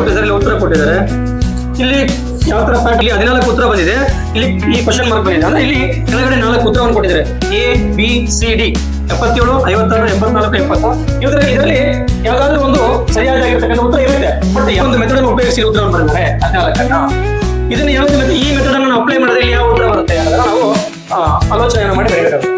ಕೊಟ್ಟಿದ್ದಾರೆ ಉತ್ತರ ಕೊಟ್ಟಿದ್ದಾರೆ. ಇಲ್ಲಿ ಯಾವ ತರ ಪ್ಯಾಟ್ ಇಲ್ಲಿ ಹದಿನಾಲ್ಕು ಉತ್ತರ ಬಂದಿದೆ. ಇಲ್ಲಿ ಈ ಕ್ವಶನ್ ಮಾರ್ಕ್ ಬಂದಿದೆ. ಅಂದ್ರೆ ಇಲ್ಲಿ ಕೆಳಗಡೆ ನಾಲ್ಕು ಉತ್ತರವನ್ನು ಕೊಟ್ಟಿದ್ದಾರೆ. ಎ ಬಿ ಸಿ ಡಿ ಎಪ್ಪತ್ತೇಳು, ಐವತ್ತಾರು ಎಪ್ಪತ್ನಾಲ್ಕು ಎಪ್ಪತ್ತು. ಇದ್ರೆ ಇದರಲ್ಲಿ ಯಾವ್ದಾದ್ರು ಒಂದು ಸರಿಯಾಗಿರ್ತಕ್ಕಂಥ ಉತ್ತರ ಇರುತ್ತೆ. ಬಟ್ ಒಂದು ಮೆಥಡ್ ಉಪಯೋಗಿಸಿ ಉತ್ತರವನ್ನು ಬರ್ತಾರೆ ಹದಿನಾಲ್ಕನ್ನ ಇದನ್ನ ಯಾವ್ದು ಈ ಮೆಥಡ್ ಅನ್ನು ಅಪ್ಲೈ ಮಾಡಿದ್ರೆ ಇಲ್ಲಿ ಯಾವ ಉತ್ತರ ಬರುತ್ತೆ ಅನ್ನೋದನ್ನ ನಾವು ಆಲೋಚನೆ ಮಾಡಿ ಬರೀಬೇಕು.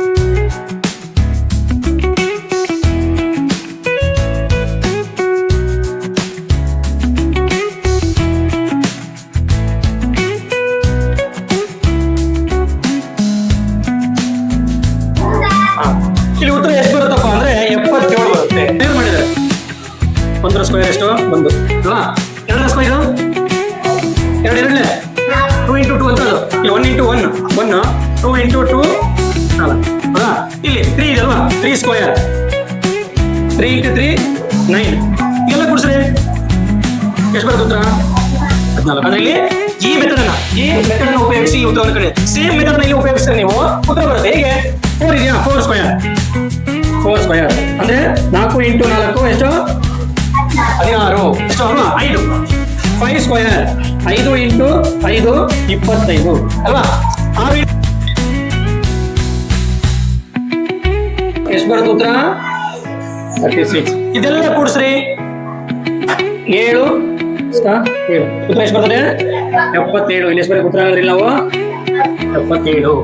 ಇಲ್ಲಿ ಉತ್ತರ ಎಷ್ಟು ಬರುತ್ತಪ್ಪ ಅಂದ್ರೆ ಎಪ್ಪತ್ತೇಳು ಬರುತ್ತೆ. ಕ್ಲಿಯರ್ ಮಾಡಿದ್ದಾರೆ. ಒಂದರ ಸ್ಕ್ವೇರ್ ಎಷ್ಟು? ಒಂದು. ಅಲ್ವಾ ಎರಡರ ಸ್ಕ್ವೇರ್ ಎರಡು ಎರಡನೇ. ಟೂ ಇಂಟು ಟೂ ಅಂತ. ಇಲ್ಲಿ one into one one two into two ಅಲ್ಲ ಇಲ್ಲಿ ತ್ರೀ ಇದೆ ಅಲ್ವಾ? Three square three into three nine ಇದೆಲ್ಲ ಕೊಡ್ಸ್ರಿ. ಎಷ್ಟು ಬರುತ್ತೆ ಉತ್ತರ? ಹದಿನಾಲ್ಕು. ಅಂದ್ರೆ ಇಲ್ಲಿ ಈ ಮೆಥಡ್ ಅನ್ನ, ಈ ಮೆಥಡ್ ಅನ್ನು ಉಪಯೋಗಿಸಿ ಈ ಉತ್ತರವನ್ನು ಕಡೆ. ಸೇಮ್ ಮೆಥಡ್ನಲ್ಲಿ ಉಪಯೋಗಿಸಿದ್ರೆ ನೀವು. ಉತ್ತರ ಬರುತ್ತೆ. ಹೇಗೆ? ಫೋರ್ ಇದೆಯಾ? ಫೋರ್ ಸ್ಕ್ವೇರ್ ಫೋರ್ ಸ್ಕ್ವೇರ್ ಅಂದ್ರೆ ನಾಲ್ಕು ಇಂಟು ನಾಲ್ಕು ಎಷ್ಟು? ಹದಿನಾರು. ಎಷ್ಟು ಅಲ್ವಾ? ಐದು. ಫೈವ್ ಸ್ಕ್ವೇರ್ ಐದು ಇಂಟು ಐದು ಇಪ್ಪತ್ತೈದು. ಅಲ್ವಾ? ಆರು ಎಷ್ಟು ಬರುತ್ತೆ ಉತ್ತರ? ತರ್ಟಿ ಸಿಕ್ಸ್ ಇದೆಲ್ಲ ಕೂಡಿಸ್ರಿ. ಏಳು. ಎಷ್ಟಾ? ಏಳು. ಉತ್ತರ ಎಷ್ಟು ಬರ್ತದೆ? ಎಪ್ಪತ್ತೇಳು. ಇಲ್ಲಿ ಎಷ್ಟು ಬರೀ ಉತ್ತರ? ಅಂದ್ರೆ ನಾವು ಎಪ್ಪತ್ತೇಳು.